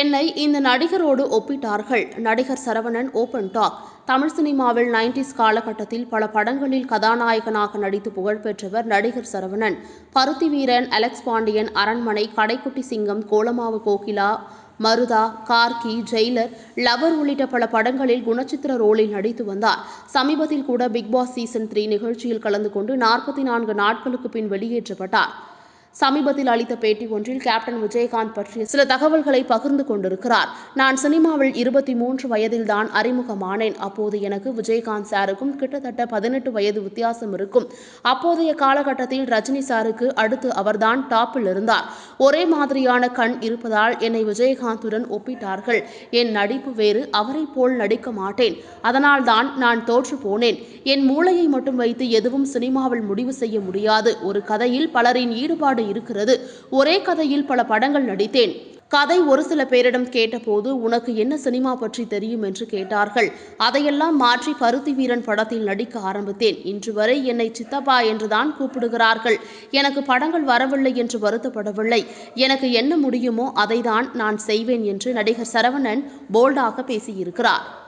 என்னை இந்த நடிகரோடு ஒப்பிட்டார்கள். நடிகர் சரவணன் ஓபன் டாக் தமிழ் சினிமாவில் நைன்டிஸ் காலகட்டத்தில் பல படங்களில் கதாநாயகனாக நடித்து புகழ்பெற்றவர் நடிகர் சரவணன். பருத்தி வீரன் Alex Pandian Aranmanai Kadaikutty Singam Kolamaavu Kokila மருதா Gargi Jailer Lover உள்ளிட்ட பல படங்களில் குணச்சித்திர ரோலில் நடித்து வந்தார். சமீபத்தில் கூட பிக் பாஸ் சீசன் த்ரீ நிகழ்ச்சியில் கலந்து கொண்டு நாற்பத்தி நான்கு நாட்களுக்கு பின் வெளியேற்றப்பட்டார். சமீபத்தில் அளித்த பேட்டி ஒன்றில் கேப்டன் விஜயகாந்த் பற்றிய சில தகவல்களை பகிர்ந்து கொண்டிருக்கிறார். நான் சினிமாவில் இருபத்தி மூன்று வயதில்தான் அறிமுகமானேன். அப்போது எனக்கு விஜயகாந்த் சாருக்கும் கிட்டத்தட்ட பதினெட்டு வயது வித்தியாசம் இருக்கும். அப்போதைய காலகட்டத்தில் ரஜினி சாருக்கு அடுத்து அவர்தான் டாப்பில் இருந்தார். ஒரே மாதிரியான கண் இருப்பதால் என்னை விஜயகாந்துடன் ஒப்பிட்டார்கள். என் நடிப்பு வேறு அவரைப் போல் நடிக்க மாட்டேன். அதனால்தான் நான் தோற்று போனேன். என் மூளையை மட்டும் வைத்து எதுவும் சினிமாவில் முடிவு செய்ய முடியாது. ஒரு கதையில் பலரின் ஈடுபாடு இருக்கிறது. ஒரே கதையில் பல படங்கள் நடித்தேன். கதை ஒரு சில பேரிடம் கேட்டபோது உனக்கு என்ன சினிமா பற்றி தெரியும்? என்று கேட்டார்கள். அதையெல்லாம் மாற்றி பருத்தி வீரன் படத்தில் நடிக்க ஆரம்பித்தேன். இன்று வரை என்னை சித்தப்பா என்றுதான் கூப்பிடுகிறார்கள். எனக்கு படங்கள் வரவில்லை என்று வருத்தப்படவில்லை. எனக்கு என்ன முடியுமோ அதைதான் நான் செய்வேன் என்று நடிகர் சரவணன் போல்டாக பேசியிருக்கிறார்.